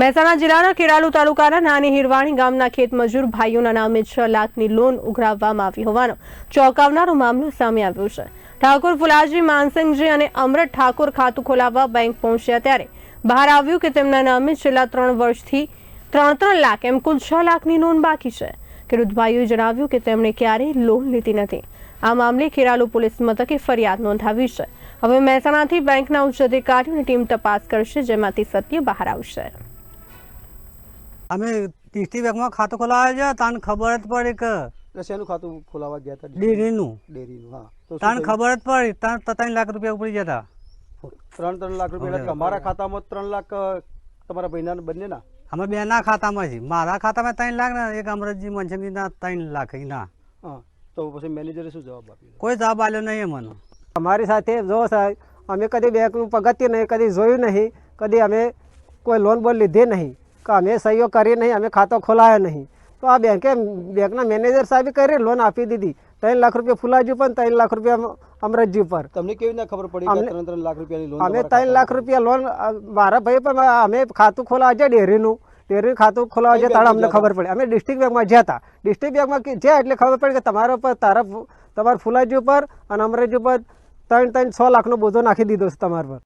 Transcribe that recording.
મહેસાણા જિલ્લાના ખેરાલુ તાલુકાના નાની હિરવાણી ગામના ખેતમજૂર ભાઈઓના નામે છ લાખની લોન ઉઘરાવવામાં આવી હોવાનો ચોંકાવનારો મામલો સામે આવ્યો છે. ઠાકોર ફુલાજી માનસિંહજી અને અમરત ઠાકોર ખાતું ખોલાવવા બેંક પહોંચ્યા ત્યારે બહાર આવ્યું કે તેમના નામે છેલ્લા ત્રણ વર્ષથી ત્રણ ત્રણ લાખ એમ કુલ છ લાખની લોન બાકી છે. ખેડૂત ભાઈઓએ જણાવ્યું કે તેમણે ક્યારેય લોન લીધી નથી. આ મામલે ખેરાલુ પોલીસ મથકે ફરિયાદ નોંધાવી છે. હવે મહેસાણાથી બેંકના ઉચ્ચ અધિકારીઓની ટીમ તપાસ કરશે જેમાંથી સત્ય બહાર આવશે. અમે ટીસ્ટી બેંકમાં ખાતું ખોલાવ્યા છે તાન ખબર જ પડી કે શેનું ખાતું ખોલાવા ગયા હતા? ડેરીનું. ડેરીનું હા. તાને? ખબર જ પડી તાન ત્રણ લાખ રૂપિયા ઉપડી જતા ત્રણ ત્રણ લાખ રૂપિયા અમારા ખાતામાં ત્રણ લાખ તમારા ભાઈના બંનેના અમે બેના ખાતામાં છે મારા ખાતામાં ત્રણ લાખ ને એક અમરતજી મનસંગીના ત્રણ લાખ એના. હા. તો પછી મેનેજરે શું જવાબ આપ્યો? કોઈ જવાબ આવ્યો નહીં મને અમારી સાથે જો સાહેબ અમે કદી બેંકનું પગથિયું નહીં કદી જોયું નહીં કદી અમે કોઈ લોન બોન લીધી નહીં. કે અમે સહીઓ કરી નહીં અમે ખાતો ખોલાયો નહીં. તો આ બેંકે બેંકના મેનેજર સાહેબે કરી લોન આપી દીધી. ત્રણ લાખ રૂપિયા ફુલાજી પણ ત્રણ લાખ રૂપિયા અમરતજી ઉપર. તમને કેવી રીતે ખબર પડી ત્રણ ત્રણ લાખ રૂપિયાની લોન અમે ત્રણ લાખ રૂપિયા લોન મારા ભાઈ પણ અમે ખાતું ખોલાવા છે ડેરીનું ડેરીનું ખાતું ખોલાવા છે તારે અમને ખબર પડી. અમે ડિસ્ટ્રિક્ટ બેંકમાં જ્યાં હતા. ડિસ્ટ્રિક્ટ બેંકમાં જ્યાં એટલે ખબર પડી કે તમારા ઉપર તારા તમારા ફુલાજી ઉપર અને અમરજી ઉપર ત્રણ ત્રણ છ લાખનો બોધો નાખી દીધો છે તમારા પર.